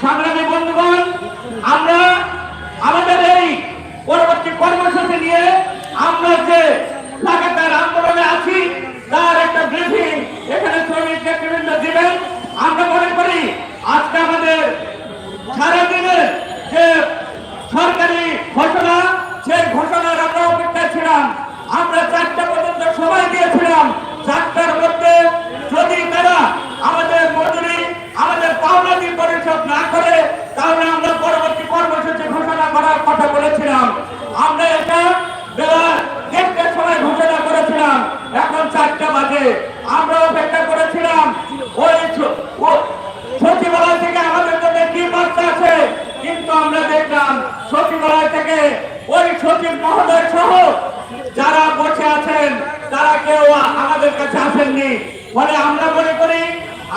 সংগ্রামী বন্ধুগণ আমরা আমাদের এই পরবর্তী কর্মসূচি নিয়ে আমরা যে লাগাতার আন্দোলনে আছি তার একটা ব্রিফিং এখানে শ্রমিক নেতৃবৃন্দ দিবেন আমরা মনে করি আজকে আমাদের সারাদিনের যে সরকারি ঘোষণা সেই ঘোষণার আমরা অপেক্ষায় ছিলাম আমরা চারটা পর্যন্ত সময় দিয়েছিলাম চারটার মধ্যে যদি তারা আমাদের মজুরি আমাদের পাওনাদি পরিশোধ না করে তাহলে আমরা পরবর্তী কর্মসূচি ঘোষণা করার কথা বলেছিলাম আমরা এটা বেলা দেড়টার সময় ঘোষণা করেছিলাম এখন চারটা বাজে আমরা অপেক্ষা করেছিলাম ওই স- ও- সচিবালয় থেকে আমাদের জন্য কি বার্তা আছে কিন্তু আমরা দেখলাম সচিবালয় থেকে ওই সচিব মহোদয় সহ যারা বসে আছেন তারা কেউ আমাদের কাছে আসেননি ফলে আমরা মনে করি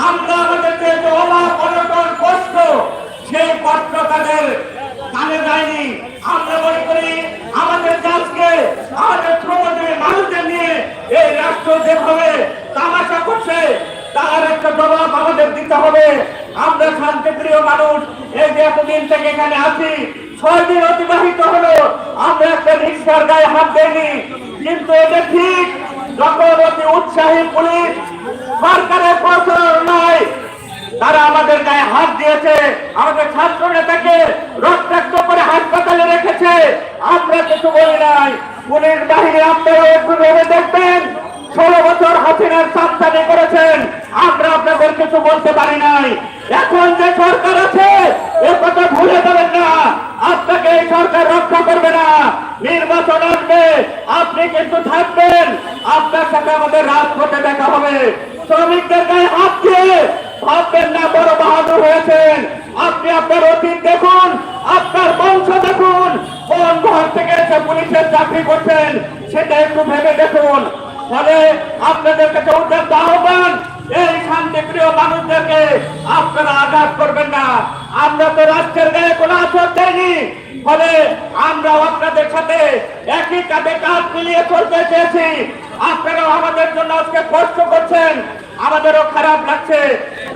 আমরা আমাদের যে অভাব অনটন কষ্ট সেই কষ্ট তাদের কানে যায়নি আমরা মনে করি আমাদের কাজকে আমাদের শ্রমজীবী মানুষদের নিয়ে এই রাষ্ট্র যেভাবে তামাশা করছে তার একটা জবাব আমাদের দিতে হবে আমরা শান্তিপ্রিয় মানুষ এই যে এতদিন থেকে এখানে আছি ছয় দিন অতিবাহিত হলো। আমরা একটা রিক্সার গায়ে হাত দেয়নি কিন্তু এটা ঠিক যখন অতি উৎসাহী পুলিশ সরকারের প্রচলন নয় তারা আমাদের গায়ে হাত দিয়েছে। আমাদের ছাত্র নেতাকে রক্তাক্ত করে হাসপাতালে রেখেছে। আমরা কিছু বলি নাই। পুলিশ বাহিনী আপনারা একটু ভেবে দেখবেন। ষোলো বছর হাসিনার সাবধানি করেছেন। আমরা আপনাদের কিছু বলতে পারি নাই। এখন যে সরকার আছে, এ কথা ভুলে যাবেন না। আপনাকে এই সরকার রক্ষা করবে না। নির্বাচন আসবে, আপনি কিন্তু থাকবেন। আপনার সাথে আমাদের রাজপথে দেখা হবে। শ্রমিকদের গায়ে হাত দিয়ে ভাববেন না বড় বাহাদুর হয়েছেন। আপনি আপনার অতীত দেখুন, আপনার বংশ দেখুন। কোন ঘর থেকে এসে পুলিশের চাকরি করছেন, সেটা একটু ভেবে দেখুন। ফলে আপনাদের কাছে উদ্যোগ আহ্বান এই শান্তিপ্রিয় মানুষদেরকে আপনারা আঘাত করবেন না। আমরা তো রাষ্ট্রের গায়ে কোনো আসর দেয়নি ফলে আমরাও আপনাদের সাথে একই কাঁধে কাঁধ মিলিয়ে চলতে চেয়েছি। আপনারাও আমাদের জন্য আজকে কষ্ট করছেন। আমাদেরও খারাপ লাগছে।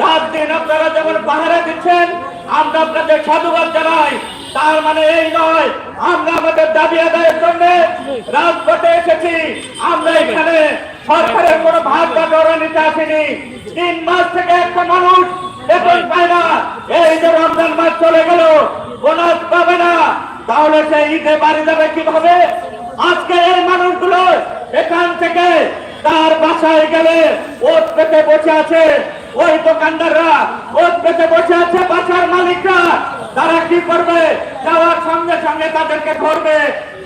রাত দিন আপনারা যেমন পাহারা দিচ্ছেন, আমরা আপনাদের সাধুবাদ জানাই। তার মানে এই নয়, আমরা আমাদের দাবি আদায়ের জন্য রাজপথে এসেছি। আমরা এখানে সরকারের কোনো ভাগ বাটোয়ারা নিতে আসিনি। তিন মাস থেকে একটা মানুষ বেতন পায় না। এই যে রমজান মাস চলে গেল, বোনাস পাবে না। তাহলে সে ঈদে বাড়ি যাবে কীভাবে? আজকে এই মানুষগুলো এখান থেকে তার বাসায় গেলে ওর পেতে বসে আছে। ওই দোকানদাররা ওর পেতে বসে আছে বাসার মালিকরা। তারা কি করবে? যাওয়ার সঙ্গে সঙ্গে তাদেরকে ধরবে,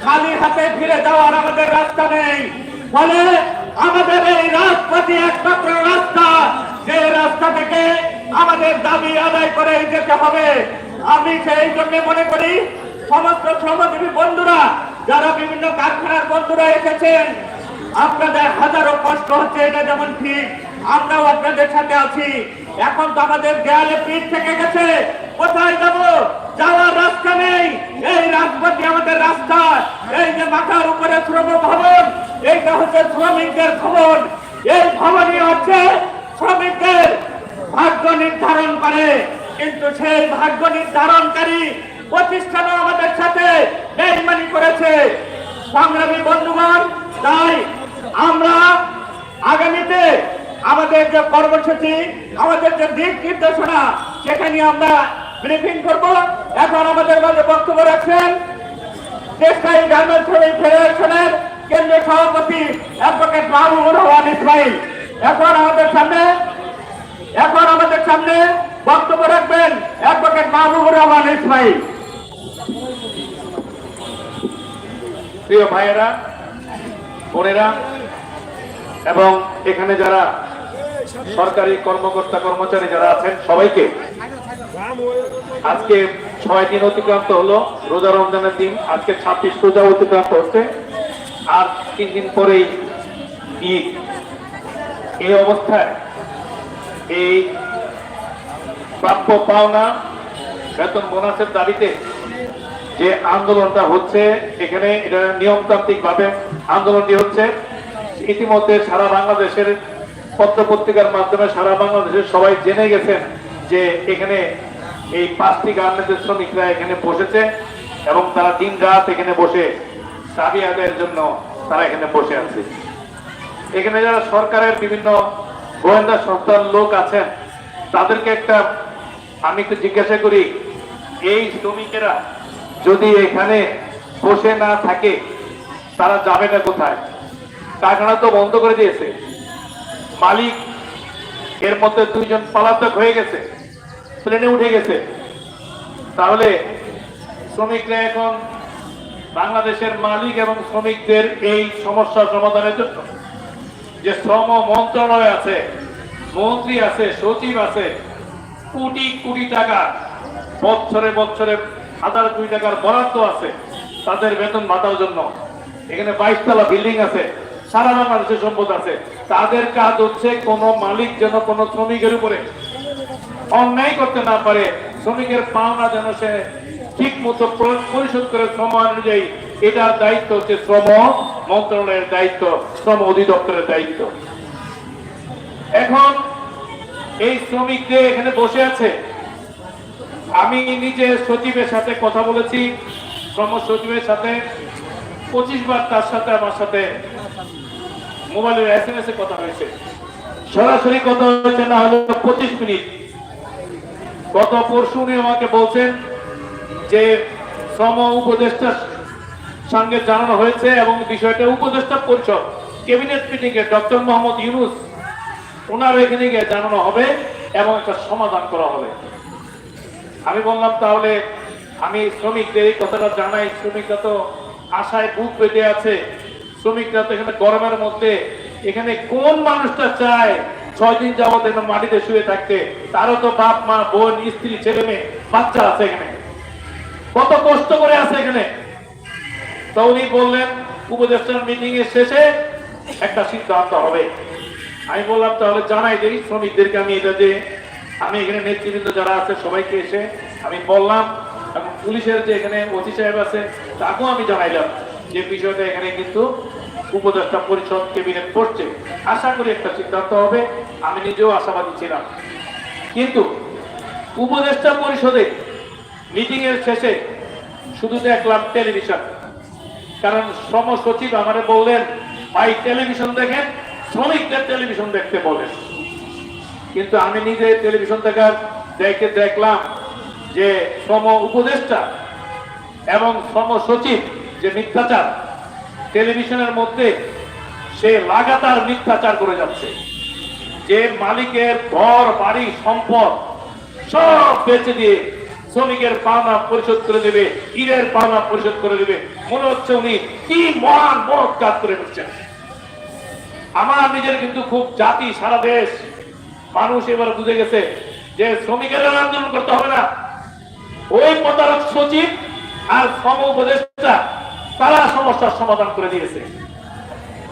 খালি হাতে ফিরে যাওয়ার আমাদের রাস্তা নেই। ফলে আমাদের এই রাজপথই একমাত্র রাস্তা, যে রাস্তা থেকে আমাদের দাবি আদায় করে যেতে হবে। আমি সেই জন্য মনে করি, সমস্ত শ্রমজীবী বন্ধুরা, যারা বিভিন্ন কারখানার বন্ধুরা এসেছেন, আপনাদের হাজারো কষ্ট হচ্ছে, এটা যেমন ঠিক। আমরাও আপনাদের সাথে আছি। এখন তো আমাদের দেয়ালে পিঠ থেকে গেছে। কোথায় যাব? যাওয়ার রাস্তা নেই। এই রাজপথই আমাদের রাস্তা। এই যে মাথার উপরে শ্রম ভবন, এইটা হচ্ছে শ্রমিকদের ভবন। এই ভবনই হচ্ছে শ্রমিকদের ভাগ্য নির্ধারণ করে। কিন্তু সেই ভাগ্য নির্ধারণকারী প্রতিষ্ঠানও আমাদের সাথে বেইমানি করেছে। সংগ্রামী বন্ধুগণ, তাই আমরা আগামীতে আমাদের যে কর্মসূচি, আমাদের যে দিক নির্দেশনা সেখানে আমরা ব্রিফিং করব। এখন আমাদের মাঝে বক্তব্য রাখছেন দেশাই গার্মেন্টস শ্রমিক ফেডারেশনের কেন্দ্রীয় সভাপতি অ্যাডভোকেট মাহবুবুর রহমান ইসমাইল। এখন আমাদের সামনে, এখন আমাদের সামনে বক্তব্য রাখবেন অ্যাডভোকেট মাহবুবুর রহমান ইসমাইল। প্রিয় ভাইয়েরা, বোনেরা, এবং এখানে যারা সরকারি কর্মকর্তা কর্মচারী যারা আছেন সবাইকে। আজকে ছয় দিন অতিক্রান্ত হলো, রোজা রমজানের দিন, আজকে ছাব্বিশ রোজা অতিক্রান্ত হচ্ছে। আর তিন দিন পরেই ঈদ। এই অবস্থায় এই প্রাপ্য পাওনা, বেতন বোনাসের দাবিতে যে আন্দোলনটা হচ্ছে, এখানে এটা নিয়মতান্ত্রিকভাবে আন্দোলনটি হচ্ছে। ইতিমধ্যে সারা বাংলাদেশের পত্র পত্রিকার মাধ্যমে সারা বাংলাদেশের সবাই জেনে গেছেন যে এখানে এই পাঁচটি গার্মেন্টের শ্রমিকরা এখানে বসেছে এবং তারা দিন রাত এখানে বসে দাবি আদায়ের জন্য তারা এখানে বসে আছে। এখানে যারা সরকারের বিভিন্ন গোয়েন্দা সংস্থার লোক আছেন, তাদেরকে একটা আমি একটু জিজ্ঞাসা করি, এই শ্রমিকেরা যদি এখানে বসে না থাকে, তারা যাবে না কোথায়? কারখানা তো বন্ধ করে দিয়েছে। মালিক, এর মধ্যে দুইজন পলাতক হয়ে গেছে, প্লেনে উঠে গেছে। তাহলে শ্রমিকরা এখন বাংলাদেশের মালিক এবং শ্রমিকদের এই সমস্যা সমাধানের জন্য যে শ্রম মন্ত্রণালয় আছে, মন্ত্রী আছে, সচিব আছে, কোটি কোটি টাকা, বছরে বছরে হাজার কোটি টাকার বরাদ্দ আছে তাদের বেতন ভাতার জন্য। এখানে বাইশ তলা বিল্ডিং আছে। সারা বাংলাদেশের সম্পদ আছে। তাদের কাজ হচ্ছে কোন মালিক যেন কোন শ্রমিকের উপরে অন্যায় করতে না পারে, শ্রমিকের পাওনা যেন সে ঠিক মতো পরিশোধ করে শ্রম অনুযায়ী। এটার দায়িত্ব হচ্ছে শ্রম মন্ত্রণালয়ের দায়িত্ব, শ্রম অধিদপ্তরের দায়িত্ব। এখন এই শ্রমিকদের এখানে বসে আছে, আমি নিজে সচিবের সাথে কথা বলেছি, শ্রম সচিবের সাথে, পঁচিশ বার তার সাথে, আমার সাথে মোবাইলের এস এম এস এ কথা হয়েছে সরাসরি কথা হয়েছে না হলো পঁচিশ মিনিট। গত পরশু উনি আমাকে বলছেন যে শ্রম উপদেষ্টার সঙ্গে জানানো হয়েছে এবং বিষয়টা উপদেষ্টা পরিষদ, ক্যাবিনেট মিটিং এ ডক্টর মোহাম্মদ ইউনুস, ওনার এখানে গিয়ে জানানো হবে এবং একটা সমাধান করা হবে। আমি বললাম, তাহলে আমি শ্রমিকদের এই কথাটা জানাই। শ্রমিকরা তো আশায় বুক পেতে আছে। শ্রমিকরা তো এখানে গরমের মধ্যে, এখানে কোন মানুষটা চায় ছয় দিন যাবত এখানে মাটিতে শুয়ে থাকতে? তারও তো বাপ, মা, বোন, স্ত্রী, ছেলে, মেয়ে, বাচ্চা আছে এখানে। কত কষ্ট করে আছে এখানে। তো উনি বললেন, উপদেষ্টার মিটিং এর শেষে একটা সিদ্ধান্ত হবে। আমি বললাম, তাহলে জানাই দিই শ্রমিকদেরকে আমি এটা যে আমি এখানে নেতৃবৃন্দ যারা আছে, সবাইকে এসে আমি বললাম, এবং পুলিশের যে এখানে ওসি সাহেব আছে, তাকেও আমি জানাইলাম। যে বিষয়টা এখানে কিন্তু উপদেষ্টা পরিষদ কেবিনেট করছে, আশা করি একটা সিদ্ধান্ত হবে, আমি নিজেও আশাবাদী ছিলাম। কিন্তু উপদেষ্টা পরিষদে মিটিং এর শেষে শুধু দেখলাম টেলিভিশন কারণ শ্রম সচিব আমারে বললেন, ভাই টেলিভিশন দেখেন, শ্রমিকদের টেলিভিশন দেখতে বলেন। কিন্তু আমি নিজে টেলিভিশন দেখার দেখে দেখলাম যে শ্রম উপদেষ্টা এবং শ্রম সচিব যে মিথ্যাচার টেলিভিশনের মধ্যে সে লাগাতার মিথ্যাচার করে যাচ্ছে। যে মালিকের ঘর, বাড়ি, সম্পদ সব বেচে দিয়ে শ্রমিকের পাওনা পরিশোধ করে দেবে ঈদের পাওনা পরিশোধ করে দেবে। মনে হচ্ছে উনি কি মহান মহৎ কাজ করে ফেলছেন। আমার নিজের কিন্তু খুব জাতি, সারা দেশ, মানুষ এবার বুঝে গেছে যে শ্রমিকের আন্দোলন করতে হবে না। ওই প্রতারক সচিব আর শ্রম উপদেষ্টা তারা সমস্যার সমাধান করে দিয়েছে।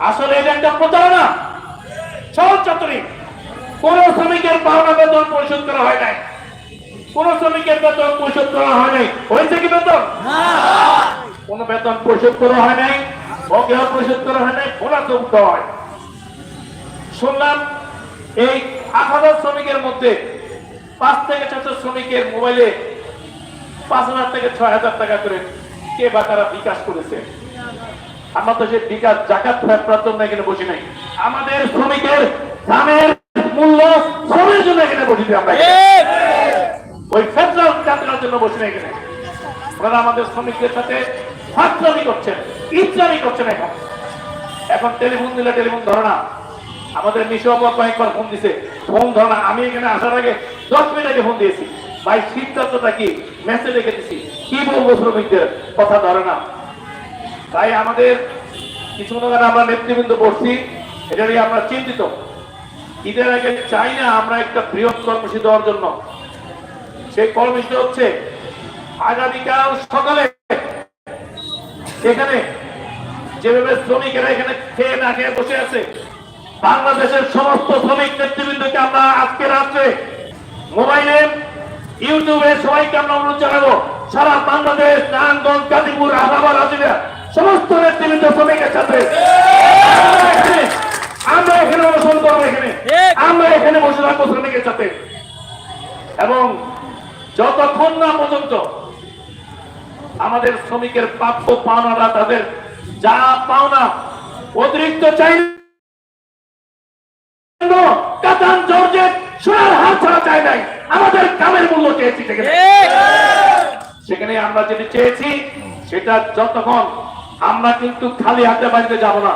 আসলে এটা একটা প্রতারণা। সহজ চাতুরি কোন শ্রমিকের পাওনা বেতন পরিশোধ করা হয় নাই। কোন শ্রমিকের বেতন পরিশোধ করা হয় নাই। হয়েছে কি বেতন? কোন বেতন পরিশোধ করা হয় নাই বকেয়া পরিশোধ করা হয় নাই ওরা তো উঠতে হয়। শুনলাম এই আট হাজার শ্রমিকের মধ্যে পাঁচ থেকে ছশো শ্রমিকের মোবাইলে পাঁচ হাজার থেকে ছয় হাজার টাকা করে কে বা তারা বিকাশ করেছে? আমরা সে বিকাশ, জাকাত ফেরার এখানে বসি নাই। আমাদের শ্রমিকের দামের মূল্য শ্রমের জন্য এখানে বসেছি আমরা। ওই ফেডারাল যাত্রার জন্য বসে নাই এখানে। ওনারা আমাদের শ্রমিকদের সাথে ফাঁকরামি করছেন ইচ্ছামি করছেন এখন। এখন টেলিফোন দিলে টেলিফোন ধরে না। আমাদের মিশো আবার কয়েকবার ফোন দিছে। ফোন ধরে না। আমি এখানে আসার আগে দশ মিনিট আগে ফোন দিয়েছি। ভাই, সিদ্ধান্তটা কি? মেসেজ রেখে দিছি। কি বলব শ্রমিকদের? কথা ধরে না। তাই আমাদের কিছু মনে করেন আমরা নেতৃবৃন্দ বসছি এটা নিয়ে আমরা চিন্তিত। ঈদের আগে চাই না আমরা একটা বৃহৎ কর্মসূচি দেওয়ার জন্য। সেই কর্মসূচি হচ্ছে আগামীকাল সকালে এখানে যেভাবে শ্রমিকেরা এখানে খেয়ে না খেয়ে বসে আছে, বাংলাদেশের সমস্ত শ্রমিক নেতৃবৃন্দকে আমরা আজকে রাত্রে মোবাইলে ইউটিউবে সবাইকে আমরা অনুরোধ জানাব, সারা বাংলাদেশ, নারায়ণগঞ্জ, গাজীপুর, আহ্লাবাদ আজিরা সমস্ত নেতৃবৃন্দ শ্রমিকের সাথে। আমরা এখানে- অনুসরণ করব এখানে। আমরা এখানে বসে থাকব শ্রমিকের সাথে। এবং যতক্ষণ না পর্যন্ত আমাদের শ্রমিকের প্রাপ্য পাওনারা তাদের যা পাওনা অতিরিক্ত চাই কাতান জর্জেট সোনার হাত ছাড়া চাই নাই। আমাদের কামের মূল্য চেয়েছি সেখানে। সেখানে আমরা যেটা চেয়েছি সেটা যতক্ষণ আমরা কিন্তু খালি হাতে বাড়িতে যাব না।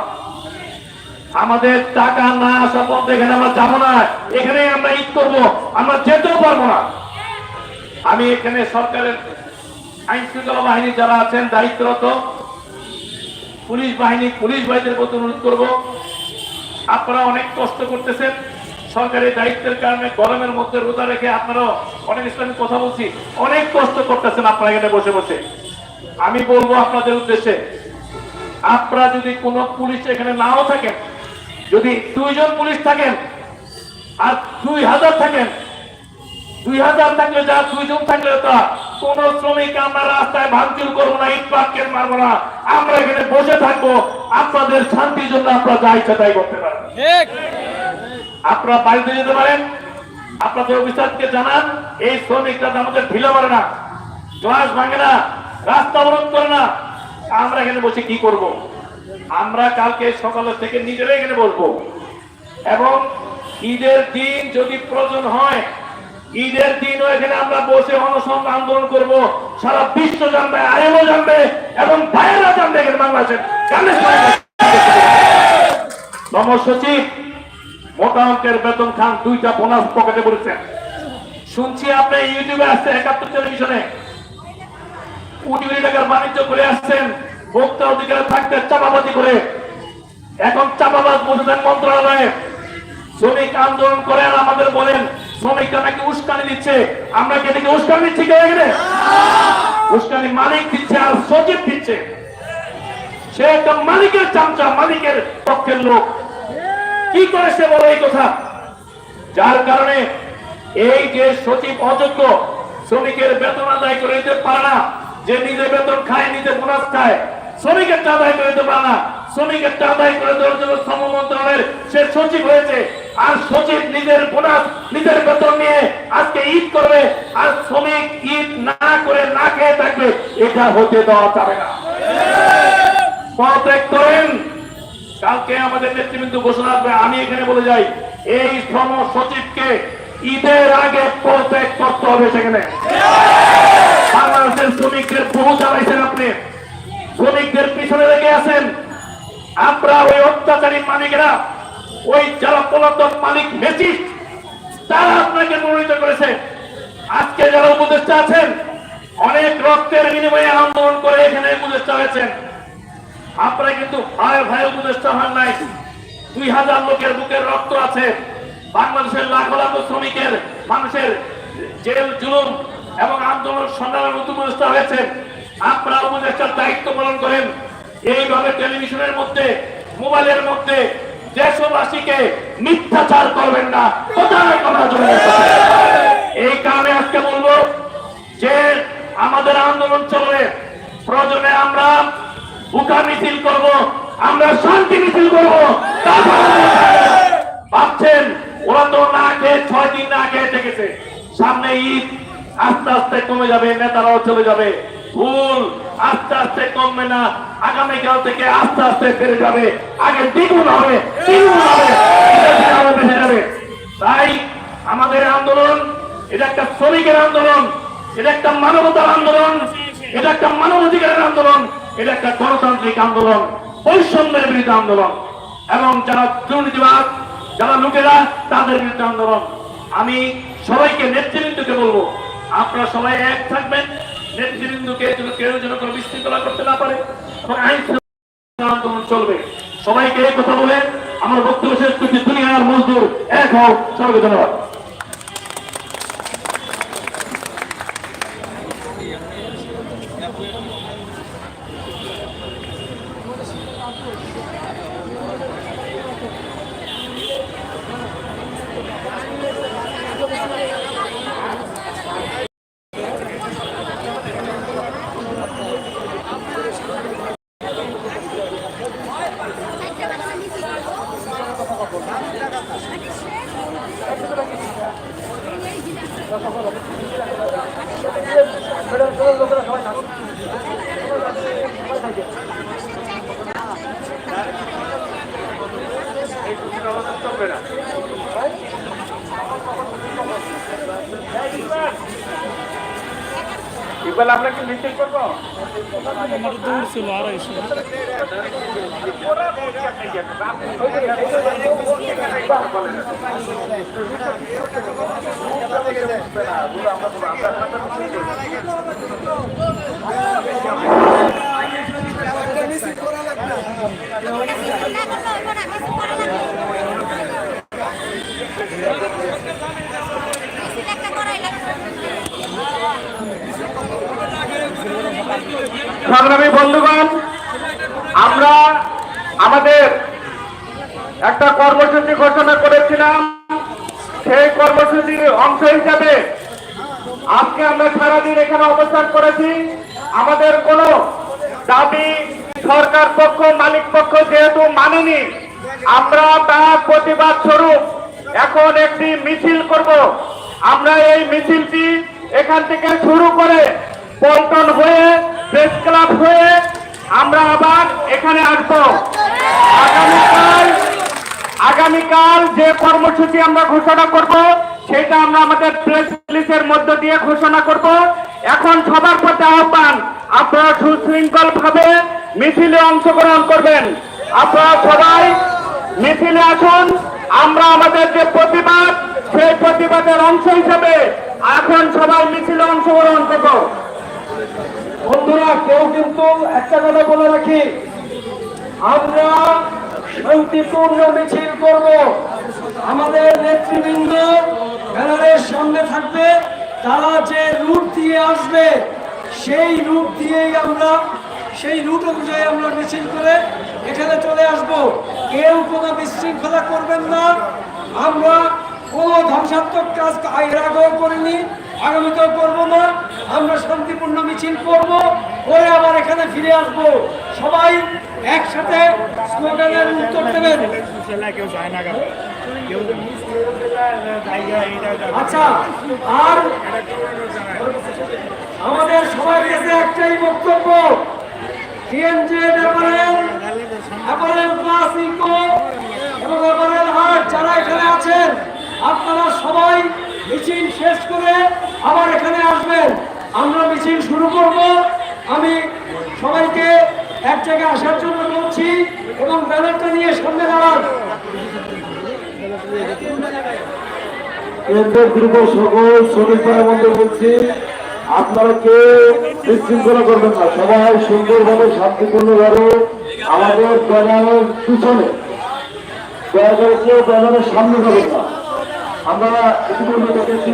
আমাদের টাকা না আসা পর্যন্ত এখানে আমরা যাব না। এখানে আমরা ঈদ করব। আমরা যেতেও পারব না। আমি এখানে সরকারের আইন শৃঙ্খলা বাহিনী যারা আছেন দায়িত্বরত পুলিশ বাহিনী পুলিশ বাহিনীর প্রতি অনুরোধ করব। আপনারা অনেক কষ্ট করতেছেন। সরকারি দায়িত্বের কারণে গরমের মধ্যে রোজা রেখে আপনারা অনেক ইসলামিক কথা বলছি, অনেক কষ্ট করতেছেন আপনারা এখানে বসে বসে। আমি বলব আপনাদের উদ্দেশ্যে, আপনারা যদি কোনো পুলিশ এখানে নাও থাকেন, যদি দুইজন পুলিশ থাকেন আর দুই হাজার থাকেন, দুই হাজার থাকলে যা, দুইজন থাকলে তা। কোন শ্রমিক আমরা রাস্তায় ভাঙচুর করব না, ইট পাটকেল মারবো না। আমরা এখানে বসে থাকব, আপনাদের শান্তির জন্য আপনারা যা ইচ্ছা তাই করতে পারেন। আপনারা বাড়িতে যেতে পারেন। আপনাদের অফিসারকে জানান, এই শ্রমিকরা আমাদের ঢিলে মারে না, গ্লাস ভাঙে না, রাস্তা অবরোধ করে না। আমরা এখানে বসে কি করব। আমরা কালকে সকালের থেকে নিজেরাই এখানে বলব এবং ঈদের দিন যদি প্রয়োজন হয়, ঈদের দিনও এখানে আমরা বসে অনশন আন্দোলন করব। সারা বিশ্ব জানবে, আইএমও জানবে, এবং ভাইয়েরা জানবে এখানে বাংলাদেশের। সচিব। মোটা অঙ্কের বেতন খান দুইটা বোনাস পকেটে পড়েছেন শুনছি আপনি ইউটিউবে আসছে একাত্তর টেলিভিশনে। কোটি কোটি টাকার বাণিজ্য করে আসছেন, ভোক্তা অধিকারে থাকতে চাপাবাজি করে। এখন চাপাবাজ বসেছেন মন্ত্রণালয়ে, শ্রমিক আন্দোলন করে আর আমাদের বলেন, শ্রমিকরা নাকি উস্কানি দিচ্ছে। আমরা কি উস্কানি দিচ্ছি কে এখানে? উস্কানি মালিক দিচ্ছে আর সচিব দিচ্ছে। সে একটা মালিকের চামচা, মালিকের পক্ষের লোক। কি করে সে বলে এই কথা? যার কারণে এই যে সচিব অযোগ্য শ্রমিকের বেতন আদায় করে দিতে পারে না, যে নিজে বেতন খায়, নিজে বোনাস খায় শ্রমিকের আদায় করে দিতে পারে না। শ্রমিকের আদায় করে দেওয়ার জন্য শ্রম মন্ত্রণালয়ের সে সচিব হয়েছে। আর সচিব নিজের বোনাস, নিজের বেতন নিয়ে আজকে ঈদ করবে, আর শ্রমিক ঈদ না করে না খেয়ে থাকবে, এটা হতে দেওয়া যাবে না পদত্যাগ করেন কালকে আমাদের নেতৃবৃন্দ ঘোষণা আসবে আমি এখানে বলে যাই, এই শ্রম সচিবকে ঈদের আগে পদত্যাগ করতে হবে সেখানে। বাংলাদেশের শ্রমিকদের বহু চালাইছেন আপনি। শ্রমিকদের পিছনে লেগে আছেন। আমরা ওই অত্যাচারী মালিকেরা, ওই যারা পলাতক মালিক মেসিস তারা আপনাকে মনোনীত করেছে। আজকে যারা উপদেষ্টা আছেন, অনেক রক্তের বিনিময়ে আন্দোলন করে এখানে উপদেষ্টা হয়েছেন। আপনারা কিন্তু ভাই ভাই উপদেষ্টা হন নাই। দুই হাজার লোকের বুকের রক্ত আছে। বাংলাদেশের লাখ লাখ শ্রমিকের মানুষের জেল, জুলুম এবং আন্দোলন সংগ্রামের উপদেষ্টা হয়েছে। আপনারা উপদেষ্টার দায়িত্ব পালন করেন। এইভাবে টেলিভিশনের মধ্যে, মোবাইলের মধ্যে দেশবাসীকে মিথ্যাচার করবেন না। কোথায় কথা জন্য এই কারণে আজকে বলব যে আমাদের আন্দোলন চলবে। প্রয়োজনে আমরা বুকা মিছিল করব, আমরা শান্তি মিছিল করব। ভাবছেন, ওরা তো না খেয়ে ছয় দিন না খেয়ে থেকেছে। সামনে ঈদ, আস্তে আস্তে কমে যাবে, নেতারাও চলে যাবে। ভুল, আস্তে আস্তে কমবে না। আগামীকাল থেকে আস্তে আস্তে বেড়ে যাবে। আগে দ্বিগুণ হবে হবে যাবে। তাই আমাদের আন্দোলন, এটা একটা শ্রমিকের আন্দোলন, এটা একটা মানবতার আন্দোলন, এটা একটা মানবাধিকারের আন্দোলন। এটা একটা গণতান্ত্রিক আন্দোলন, বৈষম্যের বিরুদ্ধে আন্দোলন। এবং যারা দুর্নীতিবাদ, যারা লোকেরা তাদের বিরুদ্ধে আন্দোলন। আমি সবাইকে নেতৃবৃন্দকে বলব, আপনারা সবাই এক থাকবেন। নেতৃবৃন্দকে যেন কেউ যেন কোনো বিশৃঙ্খলা করতে না পারে, এবং আইন আন্দোলন চলবে। সবাইকে এই কথা বলে আমার বক্তব্য শেষ করছি। দুনিয়ার মজদুর, এক হোক সবাইকে ধন্যবাদ। সংগ্রামী বন্ধুগণ আমরা আমাদের একটা কর্মসূচি ঘোষণা করেছিলাম। সেই কর্মসূচির অংশ হিসাবে আজকে আমরা সারাদিন এখানে অবস্থান করেছি। আমাদের কোনো দাবি সরকার পক্ষ, মালিক পক্ষ যেহেতু মানেনি, আমরা তার প্রতিবাদ স্বরূপ এখন একটি মিছিল করব। আমরা এই মিছিলটি এখান থেকে শুরু করে পল্টন হয়ে, প্রেস ক্লাব হয়ে আমরা আবার এখানে আসব। আগামীকাল আগামীকাল যে কর্মসূচি আমরা ঘোষণা করব, সেটা আমরা আমাদের প্রেস রিলিজের মধ্য দিয়ে ঘোষণা করব। এখন সবার প্রতি আহ্বান, আপনারা সুশৃঙ্খল ভাবে মিছিলে অংশগ্রহণ করবেন। আপনারা সবাই মিছিলে আসুন, আমরা আমাদের যে প্রতিবাদ, সেই প্রতিবাদের অংশ হিসেবে এখন সবাই মিছিলে অংশগ্রহণ করব। বন্ধুরা, কেউ কিন্তু একটা কথা বলে রাখি। আমরা শান্তিপূর্ণ মিছিল করব। আমাদের নেতৃবৃন্দ ব্যানারের সামনে থাকবে। তারা যে রুট দিয়ে আসবে, সেই রুট দিয়েই আমরা, সেই রুট অনুযায়ী আমরা মিছিল করে এখানে চলে আসব। কেউ কোনো বিশৃঙ্খলা করবেন না। আমরা কোনো ধ্বংসাত্মক কাজ এর আগেও করিনি, আগামীতেও করব না। আমরা শান্তিপূর্ণ মিছিল করব। করে আবার এখানে ফিরে আসব। সবাই একসাথে স্লোগানের উত্তর দেবেন। আচ্ছা আর আমাদের সবার কাছে একটাই বক্তব্য। যারা এখানে আছেন, আপনারা সবাই মিছিল শেষ করে আবার এখানে আসবেন। আমরা মিছিল শুরু করব। আমি সবাইকে এক জায়গায় আসার জন্য বলছি এবং ব্যানারটা নিয়ে সামনে দাঁড়ান। বলছি সবাই সুন্দরভাবে, শান্তিপূর্ণভাবে আমাদের কেউ সামনে না। আমরা দেখেছি,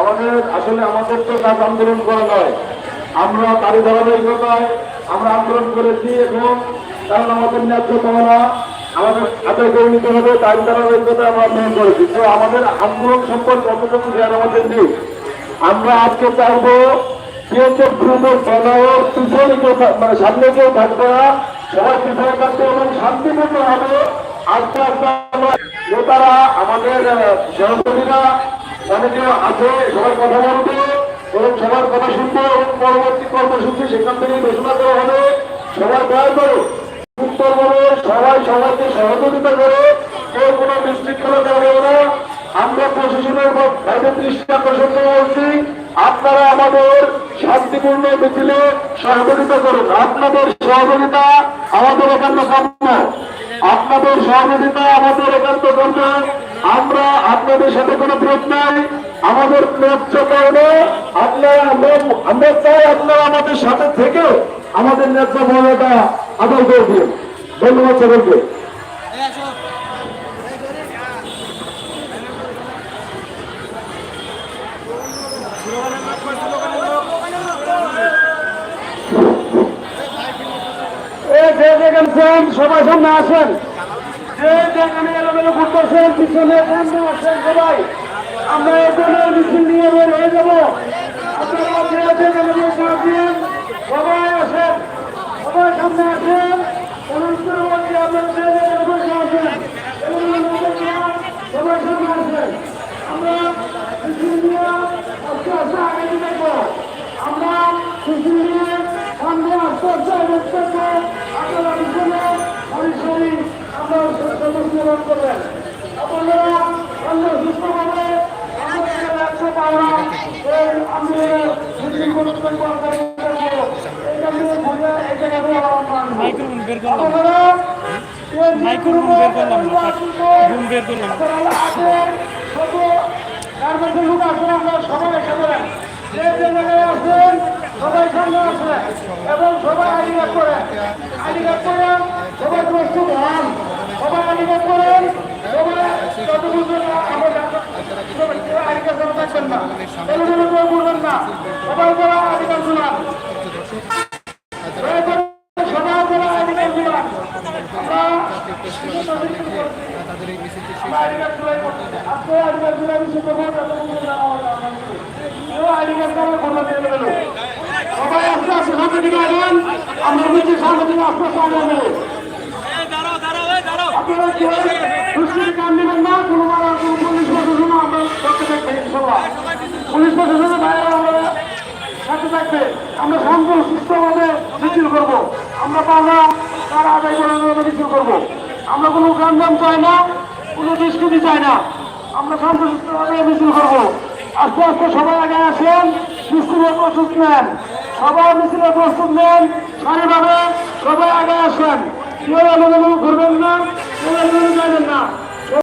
আমাদের আসলে আমাদের তো কাজ আন্দোলন করা নয়। আমরা তারই ধারাবাহিকতায় আমরা আন্দোলন করেছি এবং কারণ আমাদের ন্যায্য পাওনা আমাদের আদায় করে নিতে হবে তারই ধারাবাহিকতায় আমরা আন্দোলন করেছি। তো আমাদের আন্দোলন সম্পর্কে কতটুকু জ্ঞান আমাদের নেই। আমরা আজকে চাইব বিএসএফ গ্রুপের ব্যানার পিছনে কেউ মানে সামনে কেউ থাকবে না, সবাই পিছনে থাকবে এবং শান্তিপূর্ণ হবে আস্তে আস্তে নেতারা, আমাদের সহকর্মীরা অনেকে আছে, সবাই কথা বলবে। এবং সবার কথা শুনবে এবং পরবর্তী কর্মসূচি সেখান থেকে ঘোষণা করা হবে। সবাই দয়া করে উত্তরভাবে সবাই সবাইকে সহযোগিতা করে। কেউ কোনো বিশৃঙ্খলা করবে না। আমরা প্রশাসনের বাইরে দৃষ্টি আকর্ষণ করে বলছি আপনারা আমাদের শান্তিপূর্ণ মিছিলে সহযোগিতা করুন। আপনাদের সহযোগিতা আমাদের একান্ত কাম্য আপনাদের সহযোগিতা আমাদের একান্ত কাম্য আমরা আপনাদের সাথে কোনো বিরোধ নাই। আমাদের ন্যায্য কারণে আপনারা আমরা চাই আপনারা আমাদের সাথে থেকে আমাদের ন্যায্য মর্যাদা আদায় করে দিন। ধন্যবাদ সকলকে সবাই সামনে আসেন। যে যেখানে এলোমেলো ঘুরতেছেন পিছনে আসেন সবাই। আমরা জন্য মিছিল নিয়ে বের হয়ে যাব। আপনারা যে যেখানে বসে আছেন। সবাই আসেন সবাই সামনে আসেন। অনুরোধ করে বলছি আপনারা যে যেখানে বসে আছেন এলোমেলো ঘুরতেছেন না, সবাই সামনে আসেন। আমরা মিছিল নিয়ে আস্তে আস্তে আগে দেখব। আমরা মিছিল নিয়ে সামনে আস্তে আস্তে আগে দেখব। আপনারা করবেন। মাইক্রোফোন বের করলাম মাইক্রোফোন বের করলাম ঘুম বের করলাম সবাই সামনে আছে এবং সবাই করেন আইডি কার্ড করেন সবাই প্রস্তুত হন সবাই কেউ করবেন না সবাই আস্তে আস্তে সামনে দিকে আসবেন আমরা বলছি সামনে দিকে আস্তে আস্তে আগে আপনারা কেউ দুষ্কৃতি কান না কোনো পুলিশ প্রশাসনের বাইরে আমরা সাথে থাকবে আমরা শান্ত সুস্থভাবে মিছিল করব। আমরা পাওনা তার আদায় করে মিছিল করব। আমরা কোনো গ্রাম চাই না, কোনো দুষ্কৃতি চাই না। আমরা শান্ত সুস্থভাবে মিছিল করব। আস্তে আস্তে সবাই আগে আসেন মিছিলের প্রস্তুত নেন। সবাই মিছিলের প্রস্তুত নেন সারিভাবে সবাই আগে আসেন। কেউ এলোমেলো ঘুরবেন না, কেউ যাবেন না।